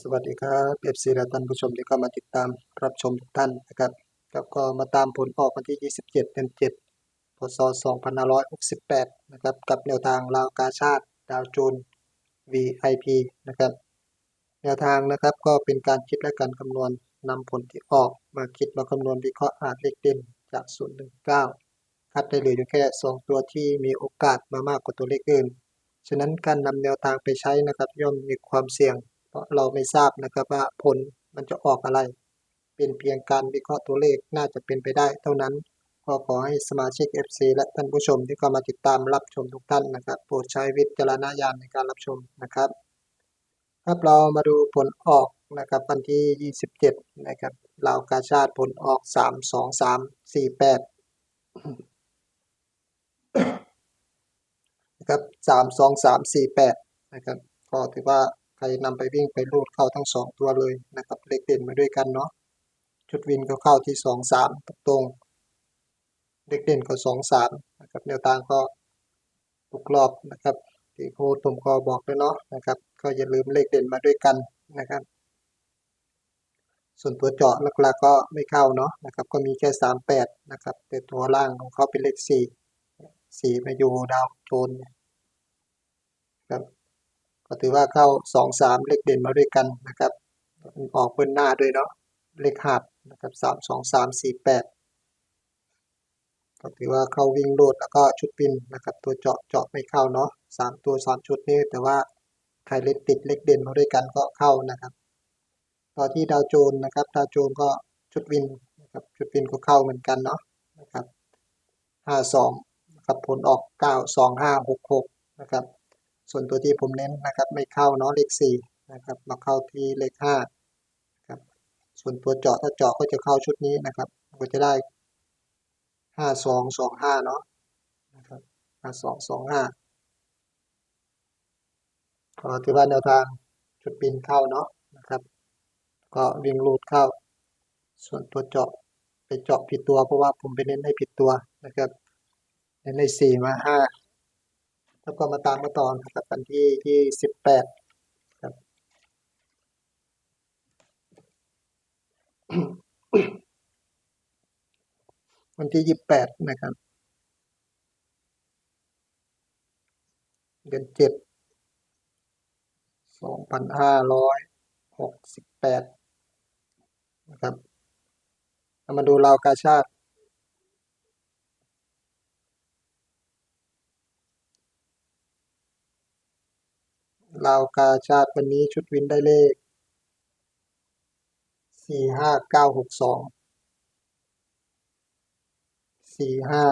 สวัสดีครับเอฟซีและท่านผู้ชมที่เข้ามาติดตามรับชมทุกท่านนะครับแล้วก็มาตามผลออกวันที่ 27 เดือน 7 พศ 2568 นะครับ กับแนวทางลาวกาชาติดาวโจน VIP นะครับ แนวทางนะครับก็เป็นการคิดและการคำนวณนำผลที่ออกมาคิดมาคำนวณวิเคราะห์อาจเลขเด่นจาก0ถึง9คัดได้เหลืออยู่แค่ 2 ตัวที่มีโอกาสมามากกว่าตัวเลขอื่น ฉะนั้นการนำแนวทางไปใช้นะครับย่อมมีความเสี่ยง เพราะเราไม่ทราบนะครับว่าผลมันจะออกอะไร เป็นเพียงการวิเคราะห์ตัวเลขน่าจะเป็นไปได้เท่านั้นก็ขอให้สมาชิก FC และท่านผู้ชมที่เข้ามาติดตามรับชมทุกท่านนะครับ โปรดใช้วิจารณญาณในการรับชมนะครับครับเรามาดูผลออกนะครับวันที่ 27 นะครับลาวกาชาติผลออก 3 2 3 4 8นะครับ3 2 3 4 8นะครับก็ถือว่า ครนำไปวิ่งไปรูดเข้าทั้ง 2 ตัวเลยนะครับเลขเด่นมาด้วยกันเนาะชุดวินก็เข้าที่ 2 3 ตรงเลขเด่นก็ 2 3นะครับแนวทางก็ทุกรอบนะครับที่โค้ดผมก็บอกแล้วเนาะนะครับ ก็อย่าลืมเลขเด่นมาด้วยกันนะครับ ส่วนตัวเจาะหลักๆก็ไม่เข้าเนาะนะครับ ก็มีแค่สามแปดนะครับ แต่ตัวล่างของเขาเป็นเลขสี่สี่มาอยู่ดาวโจนครับ ก็ถือว่าเข้าสองสามเลขเด่นมาด้วยกันนะครับออกเบิ้ลหน้าด้วยเนาะเลขหัดนะครับสามสองสามสี่แปดก็ถือว่าเข้าวิ่งโลดแล้วก็ชุดปินนะครับ ตัวเจาะเจาะไม่เข้าเนาะสามตัวสามชุดนี้แต่ว่าใครเล่นติดเลขเด่นมาด้วยกันก็เข้านะครับ ต่อที่ดาวโจนนะครับ ดาวโจนก็ชุดวินนะครับชุดวินก็เข้าเหมือนกันเนาะนะครับห้าสองนะครับผลออกเก้าสองห้าหกหกนะครับ ส่วนตัวที่ผมเน้นนะครับ ไม่เข้าเนาะเลขสี่นะครับ มาเข้าที่เลขห้าครับ ส่วนตัวเจาะถ้าเจาะก็จะเข้าชุดนี้นะครับ ก็จะได้ห้าสองสองห้าเนาะนะครับห้าสองสองห้าก็ถือว่าแนวทางชุดบินเข้าเนาะนะครับ ก็วิ่งรูดเข้า ส่วนตัวเจาะไปเจาะผิดตัวเพราะว่าผมไปเน้นให้ผิดตัวนะครับเน้นให้สี่มาห้า แล้วก็มาตามมาตอนะครับวันที่ที่สิบแปดครับวันที่ยี่สิบแปดนะครับ เดือนเจ็ดสองพันห้าร้อยหกสิบแปดนะครับ มาดูราวกาชาติ ราวกาชาติวันนี้ชุดวินได้เลข สี่ห้าเก้าหกสอง สี่ห้า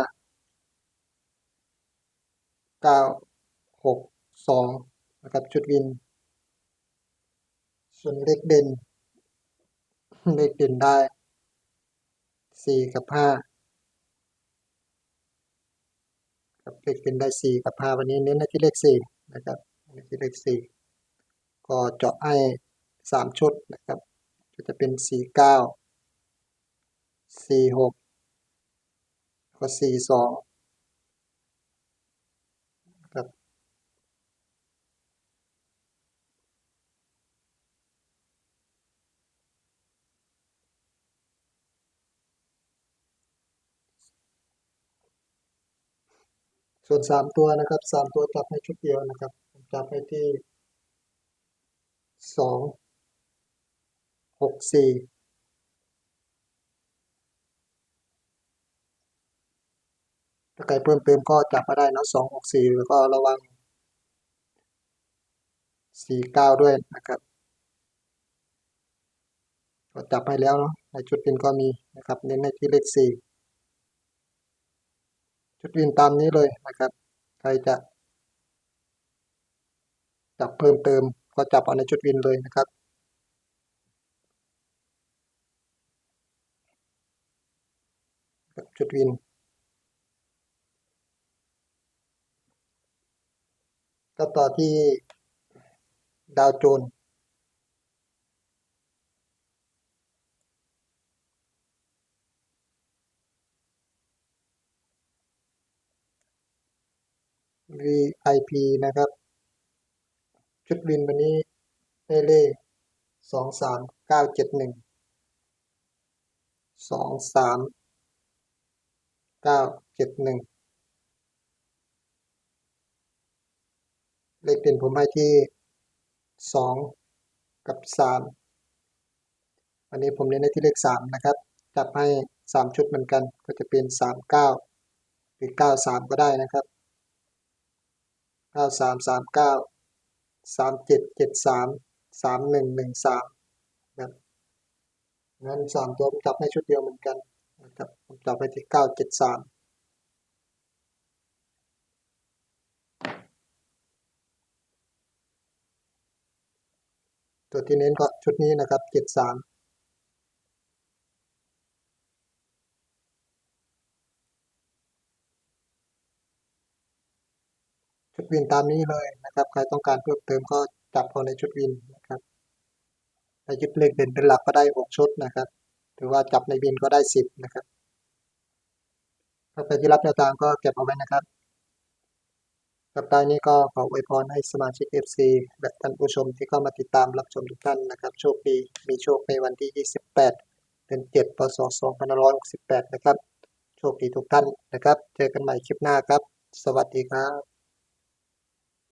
เก้าหกสองนะครับชุดวิน ส่วนเลขเด่น เลขเด่นได้สี่กับห้าครับเลขเด่นได้สี่กับห้าวันนี้เน้นที่เลขสี่นะครับ น้นที่เลขสี่ก็เจาะให้สามชุดนะครับ ก็จะเป็นสี่เก้าสี่หกก็สี่สองครับส่วนสามตัวนะครับสามตัวจับให้ชุดเดียวนะครับ จับให้ที่สองหกสี่ถ้าใครเพิ่มเติมก็จับมาได้นะสองหกสี่แล้วก็ระวังสี่เก้าด้วยนะครับก็จับให้แล้วเนาะในชุดวินก็มีนะครับ เน้นในที่เลขสี่ชุดวินตามนี้เลยนะครับ ใครจะ จับเพิ่มเติมก็จับเอาในชุดวินเลยนะครับชุดวิน ก็ต่อที่ดาวโจน VIP นะครับ ชุดวินวันนี้ได้เลขสองสามเก้าเจ็ดหนึ่งสองสามเก้าเจ็ดหนึ่งเลขเด่นผมให้ที่สองกับสามอันนี้ผมเน้นในที่เลขสามนะครับ จับให้สามชุดเหมือนกัน ก็จะเป็นสามเก้าหรือเก้าสามก็ได้นะครับเก้าสามสามเก้า สามเจ็ดเจ็ดสามสามหนึ่งหนึ่งสามนะงั้นสามตัวผมจับให้ชุดเดียวเหมือนกันนะครับผมจับไปที่เก้าเจ็ดสามตัวที่เน้นก็ชุดนี้นะครับเจ็ดสาม ชุดวินตามนี้เลยนะครับ ใครต้องการเพิ่มเติมก็จับเอาในชุดวินนะครับถ้ายึดเลขเด่นเป็นหลักก็ได้ 6 ชุดนะครับ หรือว่าจับในวินก็ได้ 10 นะครับถ้าใครที่รับแนวทางก็เก็บเอาไว้นะครับกับตอนนี้ก็ขออวยพรให้สมาชิก FC และท่านผู้ชมที่เข้ามาติดตามรับชมทุกท่านนะครับ โชคดี มีโชคในวันที่ 28 เดือน 7 พศ 2568 นะครับ โชคดีทุกท่านนะครับ เจอกันใหม่คลิปหน้าครับ สวัสดีครับ